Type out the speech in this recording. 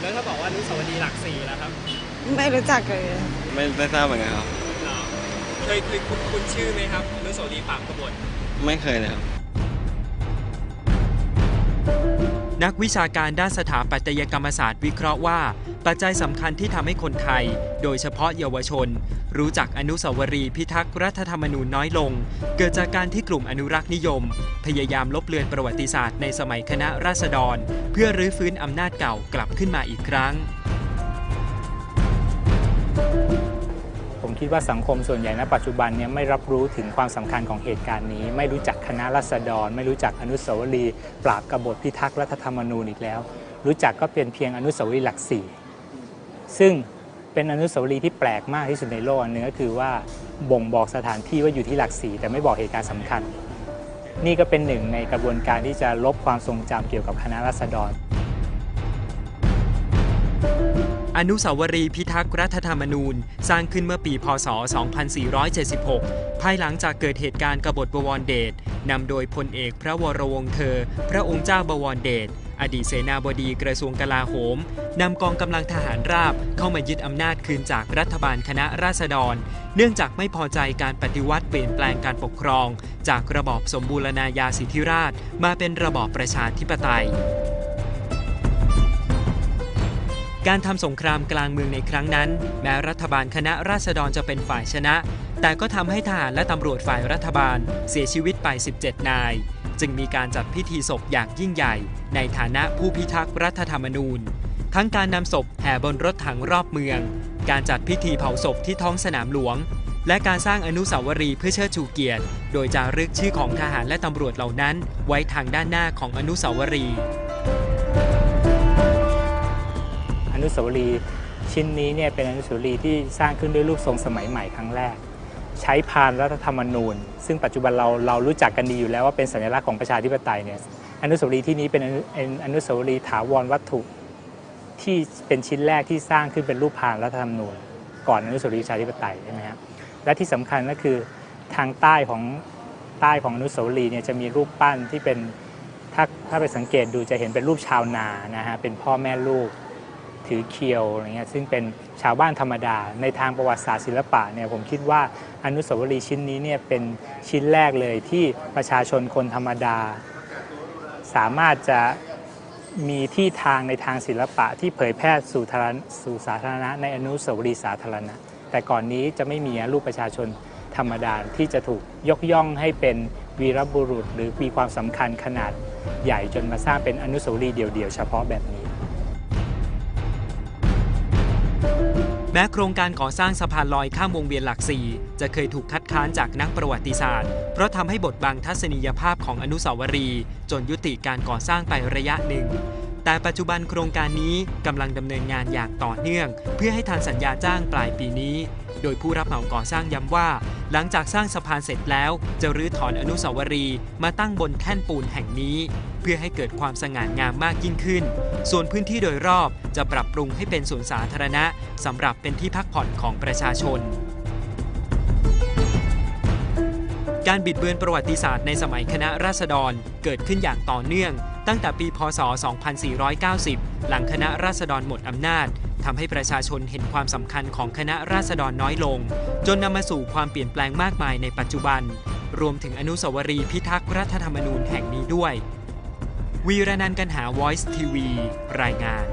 แล้วบอกว่าอนุสาวรีย์หลักสี่แล้วครับไม่รู้จักเลย ไม่ไม่ทราบเหมือนกันครับ เหรอเคยเคยคุ้นคุ้นชื่อไหมครับอนุสาวรีย์ปราบกบฏไม่เคยเลยครับ นักวิชาการด้านสถาปัตยกรรมศาสตร์วิเคราะห์ว่า ปัจจัยสำคัญที่ทำให้คนไทย โดยเฉพาะเยาวชน รู้จักอนุสาวรีย์พิทักษ์รัฐธรรมนูญน้อยลง เกิดจากการที่กลุ่มอนุรักษ์นิยม พยายามลบเลือนประวัติศาสตร์ในสมัยคณะราษฎร เพื่อรื้อฟื้นอำนาจเก่ากลับขึ้นมาอีกครั้ง ผมคิดว่าสังคมส่วนใหญ่ณปัจจุบันเนี่ยไม่รับรู้ถึงความสำคัญของเหตุการณ์นี้ ไม่รู้จักคณะรัษฎร ไม่รู้จักอนุสาวรีย์ปราบกบฏพิทักษ์รัฐธรรมนูญอีกแล้ว รู้จักก็เป็นเพียงอนุสาวรีย์หลักสี่ ซึ่งเป็นอนุสาวรีย์ที่แปลกมากที่สุดในโลกอันนึงก็คือว่าบ่งบอกสถานที่ว่าอยู่ที่หลักสี่แต่ไม่บอกเหตุการณ์สำคัญ นี่ก็เป็นหนึ่งในกระบวนการที่จะลบความทรงจำเกี่ยวกับคณะรัษฎร อนุสาวรีย์พิทักษ์รัฐธรรมนูญ สร้างขึ้นเมื่อปี พศ 2476 ภายหลังจากเกิดเหตุการณ์กบฏบวรเดชนำโดยพลเอกพระวรวงศ์เธอ พระองค์เจ้าบวรเดช อดีตเสนาบดีกระทรวงกลาโหมนำกองกำลังทหารราบเข้ามายึดอำนาจคืนจากรัฐบาลคณะราษฎร เนื่องจากไม่พอใจการปฏิวัติเปลี่ยนแปลงการปกครอง จากระบอบสมบูรณาญาสิทธิราช มาเป็นระบอบประชาธิปไตยการทำสงครามกลางเมืองในครั้งนั้น แม้รัฐบาลคณะราษฎรจะเป็นฝ่ายชนะ แต่ก็ทำให้ทหารและตำรวจฝ่ายรัฐบาลเสียชีวิตไป 17 นาย จึงมีการจัดพิธีศพอย่างยิ่งใหญ่ ในฐานะผู้พิทักษ์รัฐธรรมนูญ ทั้งการนำศพแห่บนรถถังรอบเมือง การจัดพิธีเผาศพที่ท้องสนามหลวง และการสร้างอนุสาวรีย์เพื่อเชิดชูเกียรติ โดยจารึกชื่อของทหารและตำรวจเหล่านั้น ไว้ทางด้านหน้าของอนุสาวรีย์อนุสาวรีย์ชิ้นนี้เนี่ยเป็นอนุสาวรีย์ที่สร้างขึ้นด้วยรูปทรงสมัยใหม่ครั้งแรก ใช้พานรัฐธรรมนูญ ซึ่งปัจจุบันเราเรารู้จักกันดีอยู่แล้วว่าเป็นสัญลักษณ์ของประชาธิปไตยเนี่ยอนุสาวรีย์ที่นี้เป็นอนุเป็นอนุสาวรีย์ถาวรวัตถุที่เป็นชิ้นแรกที่สร้างขึ้นเป็นรูปพานรัฐธรรมนูญ ก่อนอนุสาวรีย์ประชาธิปไตยใช่ไหมครับและที่สำคัญก็คือทางใต้ของใต้ของอนุสาวรีย์เนี่ยจะมีรูปปั้นที่เป็นถ้าถ้าไปสังเกตดูจะเห็นเป็นรูปชาวนานะฮะเป็นพ่อแม่ลูก ถือเคียวอะไรเงี้ยซึ่งเป็นชาวบ้านธรรมดา ในทางประวัติศาสตร์ศิลปะเนี่ยผมคิดว่าอนุสาวรีย์ชิ้นนี้เนี่ยเป็นชิ้นแรกเลยที่ประชาชนคนธรรมดา สามารถจะมีที่ทางในทางศิลปะที่เผยแพร่สู่ทารสู่สาธารณะ ในอนุสาวรีย์สาธารณะ แต่ก่อนนี้จะไม่มีรูปประชาชนธรรมดาที่จะถูกยกย่องให้เป็นวีรบุรุษ หรือมีความสำคัญขนาดใหญ่จนมาสร้างเป็นอนุสาวรีย์เดี่ยวๆเฉพาะแบบนี้ แม้โครงการก่อสร้างสะพานลอยข้ามวงเวียนหลักสี่จะเคยถูกคัดค้านจากนักประวัติศาสตร์ เพราะทำให้บทบังทัศนียภาพของอนุสาวรีย์จนยุติการก่อสร้างไประยะหนึ่ง แต่ปัจจุบันโครงการนี้กำลังดำเนินงานอย่างต่อเนื่อง เพื่อให้ทันสัญญาจ้างปลายปีนี้ โดยผู้รับเหมาก่อสร้างย้ำว่า หลังจากสร้างสะพานเสร็จแล้ว จะรื้อถอนอนุสาวรีย์มาตั้งบนแท่นปูนแห่งนี้ เพื่อให้เกิดความสง่างามมากยิ่งขึ้น ส่วนพื้นที่โดยรอบจะปรับปรุงให้เป็นสวนสาธารณะสำหรับเป็นที่พักผ่อนของประชาชนการบิดเบือนประวัติศาสตร์ในสมัยคณะราษฎรเกิดขึ้นอย่างต่อเนื่อง ตั้งแต่ปี พศ 2490 หลังคณะราษฎรหมดอำนาจ ทำให้ประชาชนเห็นความสำคัญของคณะราษฎรน้อยลง จนนำมาสู่ความเปลี่ยนแปลงมากมายในปัจจุบัน รวมถึงอนุสาวรีย์พิทักษ์รัฐธรรมนูญแห่งนี้ด้วย วีรนันท์กันหา Voice TV รายงาน